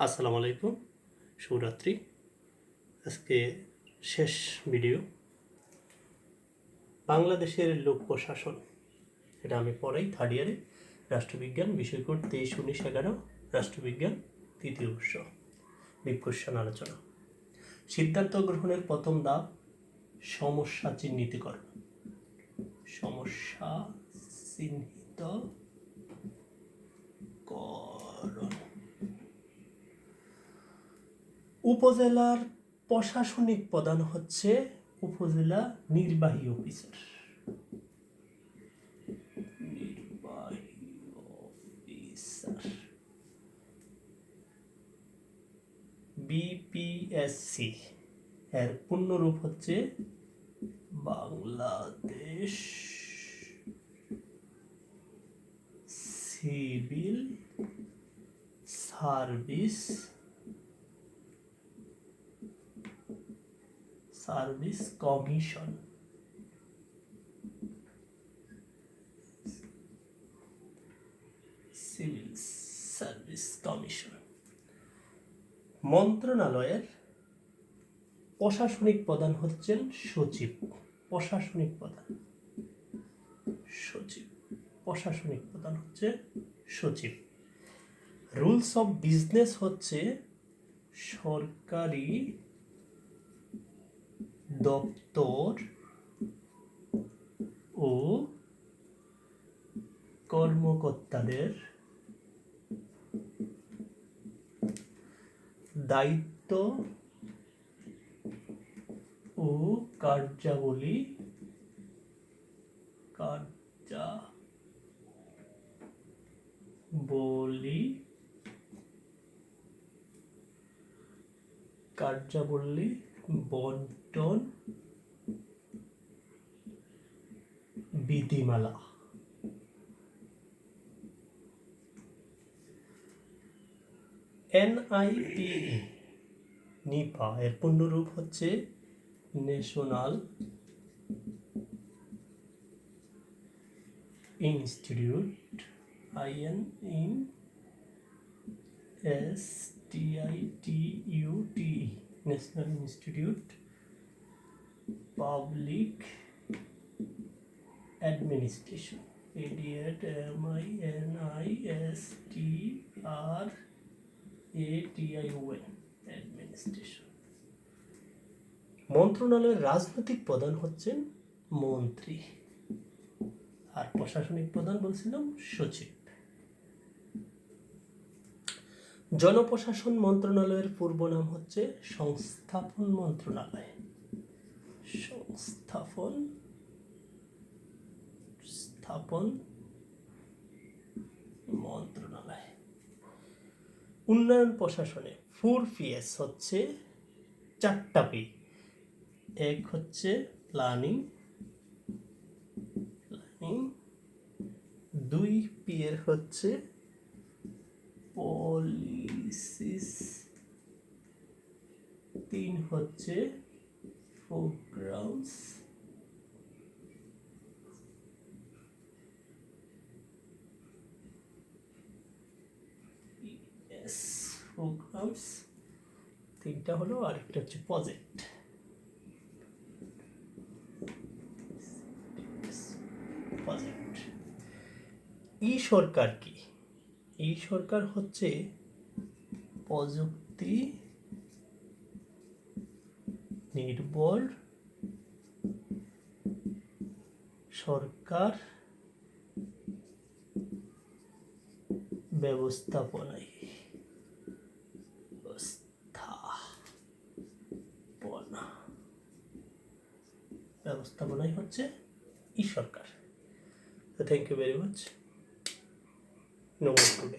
আসসালামু আলাইকুম, শুভরাত্রি। আজকে শেষ ভিডিও। বাংলাদেশের লোক প্রশাসন, এটা আমি পড়াই থার্ড ইয়ারে রাষ্ট্রবিজ্ঞান বিষয় কোড তেইশ, উনিশ, এগারো, রাষ্ট্রবিজ্ঞান, তৃতীয় উৎস বিগ আলোচনা। সিদ্ধান্ত গ্রহণের প্রথম ধাপ, সমস্যা চিহ্নিতকরণ। সমস্যা চিহ্নিত উপজেলার প্রশাসনিক প্রধান হচ্ছে উপজেলা নির্বাহী অফিসার। বিপিএসসি এর পূর্ণরূপ হচ্ছে Bangladesh civil service service commission. Civil service commission. মন্ত্রণালয়ের প্রশাসনিক প্রধান হচ্ছেন সচিব। প্রশাসনিক প্রধান। সচিব। প্রশাসনিক প্রধান হচ্ছে সচিব। রুলস অফ বিজনেস হচ্ছে সরকারি দপ্তর ও কর্মকর্তাদের দায়িত্ব ও কার্যাবলী কার্যাবলী কার্যাবলী বন্টন বিধিমালা। এনআইপি নিপা, এর পূর্ণরূপ হচ্ছে national institute I N in S T I T U T national institute public administration A D M I N I S T R A T I O administration মন্ত্রণালয়ের রাজনৈতিক প্রধান হচ্ছেন মন্ত্রী। আর প্রশাসনিক প্রধান বলছিলাম সচিব। জনপ্রশাসন মন্ত্রণালয়ের পূর্ব নাম হচ্ছে সংস্থাপন মন্ত্রণালয়। সংস্থাপন, স্থাপন মন্ত্রণালয়। উন্নয়ন প্রশাসনে ফোর পিএস হচ্ছে চারটা পি এক হচ্ছে প্ল্যানিং প্ল্যানিং দুই পি এর হচ্ছে পলিসিস তিন হচ্ছে এস প্রোগ্রামস তিনটা হলো আরেকটা হচ্ছে প্রজেক্ট। প্রজেক্ট। ই সরকার কি? ই সরকার হচ্ছে প্রযুক্তি নির্ভর সরকার ব্যবস্থাপনায় ব্যবস্থাপনা। ব্যবস্থাপনাই হচ্ছে ই সরকার। Thank you very much নমস্কার